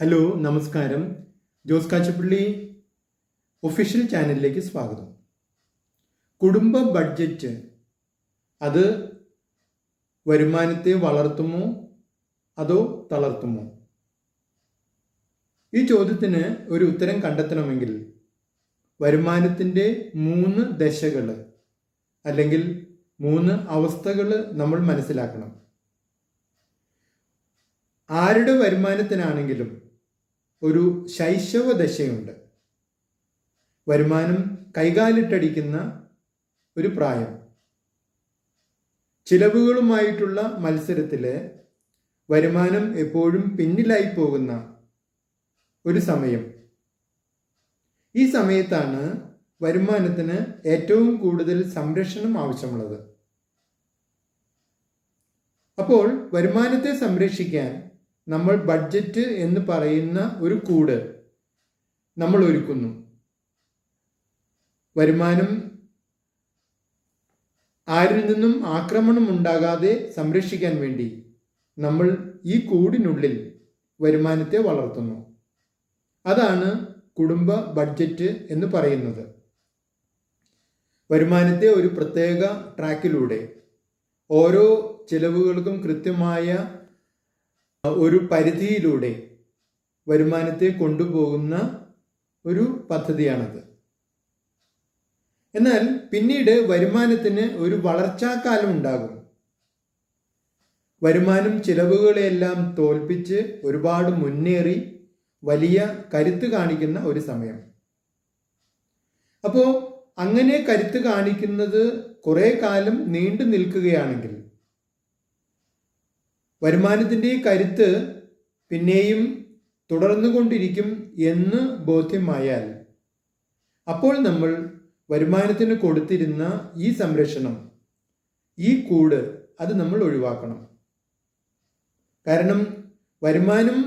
Hello നമസ്കാരം. Jose Kachappilly official ചാനലിലേക്ക് സ്വാഗതം. കുടുംബ ബഡ്ജറ്റ് അത് വരുമാനത്തെ വളർത്തുമോ അതോ തളർത്തുമോ? ഈ ചോദ്യത്തിന് ഒരു ഉത്തരം കണ്ടെത്തണമെങ്കിൽ വരുമാനത്തിന്റെ മൂന്ന് ദശകൾ അല്ലെങ്കിൽ മൂന്ന് അവസ്ഥകൾ നമ്മൾ മനസ്സിലാക്കണം. ആരുടെ വരുമാനത്തിനാണെങ്കിലും ഒരു ശൈശവ ദശയുണ്ട് വരുമാനം കൈകാലിട്ടടിക്കുന്ന ഒരു പ്രായം. ചിലവുകളുമായിട്ടുള്ള മത്സരത്തിൽ വരുമാനം എപ്പോഴും പിന്നിലായി പോകുന്ന ഒരു സമയം. ഈ സമയത്താണ് വരുമാനത്തിന് ഏറ്റവും കൂടുതൽ സംരക്ഷണം ആവശ്യമുള്ളത്. അപ്പോൾ വരുമാനത്തെ സംരക്ഷിക്കാൻ നമ്മൾ ബഡ്ജറ്റ് എന്ന് പറയുന്ന ഒരു കൂട് നമ്മൾ ഒരുക്കുന്നു. വരുമാനം ആരിൽ നിന്നും ആക്രമണം ഉണ്ടാകാതെ സംരക്ഷിക്കാൻ വേണ്ടി നമ്മൾ ഈ കൂടിനുള്ളിൽ വരുമാനത്തെ വളർത്തുന്നു. അതാണ് കുടുംബ ബഡ്ജറ്റ് എന്ന് പറയുന്നത്. വരുമാനത്തെ ഒരു പ്രത്യേക ട്രാക്കിലൂടെ ഓരോ ചെലവുകൾക്കും കൃത്യമായ ഒരു പരിധിയിലൂടെ വരുമാനത്തെ കൊണ്ടുപോകുന്ന ഒരു പദ്ധതിയാണത്. എന്നാൽ പിന്നീട് വരുമാനത്തിന് ഒരു വളർച്ചാക്കാലം ഉണ്ടാകും. വരുമാനം ചിലവുകളെല്ലാം തോൽപ്പിച്ച് ഒരുപാട് മുന്നേറി വലിയ കരുത്ത് കാണിക്കുന്ന ഒരു സമയം. അപ്പോൾ അങ്ങനെ കരുത്ത് കാണിക്കുന്നത് കുറേ കാലം നീണ്ടു നിൽക്കുകയാണെങ്കിൽ വരുമാനത്തിന്റെ കരുത്ത് പിന്നെയും തുടർന്നു കൊണ്ടിരിക്കും എന്ന് ബോധ്യമായാൽ അപ്പോൾ നമ്മൾ വരുമാനത്തിന് കൊടുത്തിരുന്ന ഈ സംരക്ഷണം ഈ കൂട് അത് നമ്മൾ ഒഴിവാക്കണം. കാരണം വരുമാനം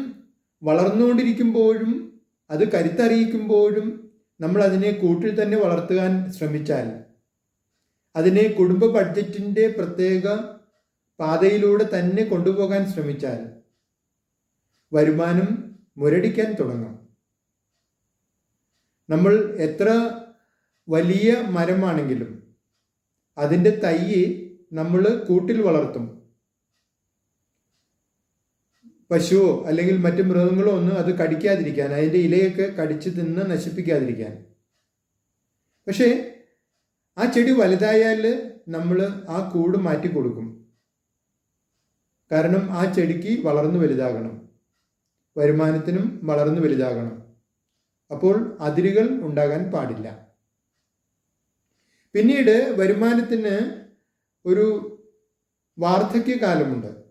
വളർന്നുകൊണ്ടിരിക്കുമ്പോഴും അത് കരുത്തറിയിക്കുമ്പോഴും നമ്മൾ അതിനെ കൂട്ടിൽ തന്നെ വളർത്തുവാൻ ശ്രമിച്ചാൽ അതിനെ കുടുംബ ബഡ്ജറ്റിന്റെ പ്രത്യേക പാതയിലൂടെ തന്നെ കൊണ്ടുപോകാൻ ശ്രമിച്ചാൽ വരുമാനം മുരടിക്കാൻ തുടങ്ങും. നമ്മൾ എത്ര വലിയ മരമാണെങ്കിലും അതിന്റെ തയ്യ് നമ്മൾ കൂട്ടിൽ വളർത്തും. പശുവോ അല്ലെങ്കിൽ മറ്റ് മൃഗങ്ങളോ ഒന്നും അത് കടിക്കാതിരിക്കാൻ അതിന്റെ ഇലയൊക്കെ കടിച്ച് തിന്ന് നശിപ്പിക്കാതിരിക്കാൻ. പക്ഷേ ആ ചെടി വലുതായാൽ നമ്മൾ ആ കൂട് മാറ്റി കൊടുക്കും കാരണം ആ ചെടിക്ക് വളർന്നു വലുതാകണം. വരുമാനത്തിനും വളർന്നു വലുതാകണം. അപ്പോൾ അതിരുകൾ ഉണ്ടാകാൻ പാടില്ല. പിന്നീട് വരുമാനത്തിന് ഒരു വാർദ്ധക്യകാലമുണ്ട്.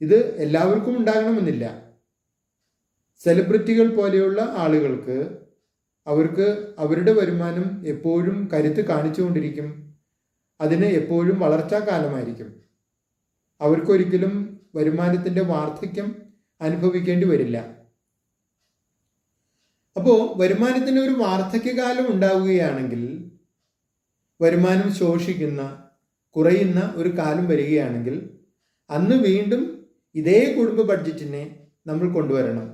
ഇത് എല്ലാവർക്കും ഉണ്ടാകണമെന്നില്ല. സെലിബ്രിറ്റികൾ പോലെയുള്ള ആളുകൾക്ക് അവർക്ക് അവരുടെ വരുമാനം എപ്പോഴും കരുത്ത് കാണിച്ചുകൊണ്ടിരിക്കും. അതിന് എപ്പോഴും വളർച്ചാ കാലമായിരിക്കും അവർക്കൊരിക്കലും വരുമാനത്തിന്റെ വാർദ്ധക്യം അനുഭവിക്കേണ്ടി വരില്ല. അപ്പോൾ വരുമാനത്തിന് ഒരു വാർദ്ധക്യകാലം ഉണ്ടാവുകയാണെങ്കിൽ വരുമാനം ശോഷിക്കുന്ന കുറയുന്ന ഒരു കാലം വരികയാണെങ്കിൽ അന്ന് വീണ്ടും ഇതേ കുടുംബ ബഡ്ജറ്റിനെ നമ്മൾ കൊണ്ടുവരണം.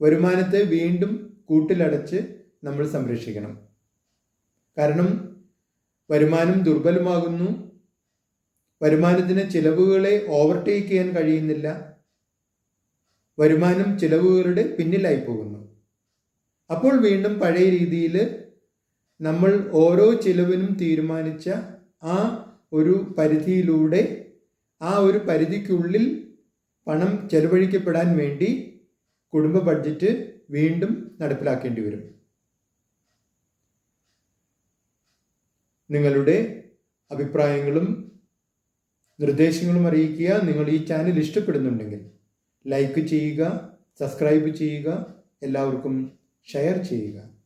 വരുമാനത്തെ വീണ്ടും കൂട്ടിലടച്ച് നമ്മൾ സംരക്ഷിക്കണം. കാരണം വരുമാനം ദുർബലമാകുന്നു വരുമാനത്തിന് ചിലവുകളെ ഓവർടേക്ക് ചെയ്യാൻ കഴിയുന്നില്ല. വരുമാനം ചിലവുകളുടെ പിന്നിലായി പോകുന്നു. അപ്പോൾ വീണ്ടും പഴയ രീതിയിൽ നമ്മൾ ഓരോ ചിലവിനും തീരുമാനിച്ച ആ ഒരു പരിധിയിലൂടെ ആ ഒരു പരിധിക്കുള്ളിൽ പണം ചെലവഴിക്കപ്പെടാൻ വേണ്ടി കുടുംബ ബഡ്ജറ്റ് വീണ്ടും നടപ്പിലാക്കേണ്ടി വരും. നിങ്ങളുടെ അഭിപ്രായങ്ങളും നിർദ്ദേശങ്ങളും അറിയിക്കുക. നിങ്ങൾ ഈ ചാനൽ ഇഷ്ടപ്പെടുന്നുണ്ടെങ്കിൽ ലൈക്ക് ചെയ്യുക സബ്സ്ക്രൈബ് ചെയ്യുക എല്ലാവർക്കും ഷെയർ ചെയ്യുക.